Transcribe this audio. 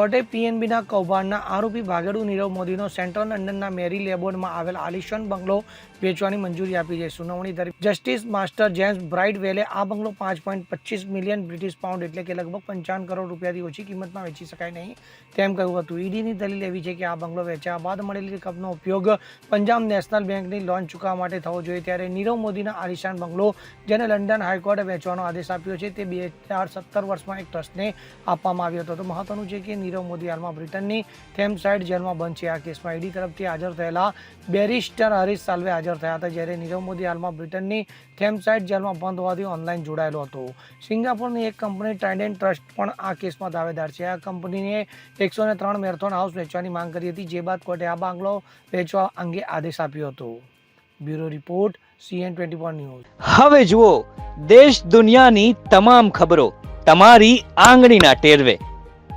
કોર્ટે પીએનબીના કૌભાંડના આરોપી ભાગેડુ નીરવ મોદીનો સેન્ટ્રલ લંડનના મેરી લેબોર્ડમાં આવેલ આલિશાન બંગલો વેચવાની મંજૂરી આપી છે. સુનાવણી દરમિયાન જસ્ટિસ માસ્ટર જેમ્સ બ્રાઇડવેલે આ બંગલો પાંચ પોઈન્ટ પચીસ મિલિયન બ્રિટિશ પાઉન્ડ એટલે કે લગભગ પંચાવન કરોડ રૂપિયાથી ઓછી કિંમતમાં વેચી શકાય નહીં તેમ કહ્યું હતું. ઈડીની દલીલ એવી છે કે આ બંગલો વેચ્યા બાદ મળેલી રકમનો ઉપયોગ પંજાબ નેશનલ બેંકની લોન ચૂકવવા માટે થવો જોઈએ ત્યારે નીરવ મોદીના આલિશાન બંગલો, જેને લંડન હાઈકોર્ટે વેચવાનો આદેશ આપ્યો છે, તે બે હજાર સત્તર વર્ષમાં એક ટ્રસ્ટને આપવામાં આવ્યો હતો. તો મહત્વનું છે કે નીરવ મોદી હાલમાં બ્રિટનની થેમસાઇડ જેલમાં બંધ છે. આ કેસમાં ઈડી તરફથી હાજર થયેલા બેરિસ્ટર હરીશ સાલ્વે હાજર થયા હતા, જ્યારે નીરવ મોદી હાલમાં બ્રિટનની થેમસાઇડ જેલમાં બંધ હોવાથી ઓનલાઈન જોડાયેલો હતો. સિંગાપુરની એક કંપની ટ્રાઇડન્ટ ટ્રસ્ટ, પણ આ કેસમાં દાવેદાર છે. આ કંપનીએ એકસો ત્રણ મેરેથોન હાઉસ વેચવાની માંગ કરી હતી, જે બાદ કોર્ટે આ બાંગલો વેચવા અંગે આદેશ આપ્યો હતો. Bureau report, CN twenty four news. હવે જુઓ, દેશ દુનિયાની તમામ ખબરો તમારી આંગળીના ટેરવે.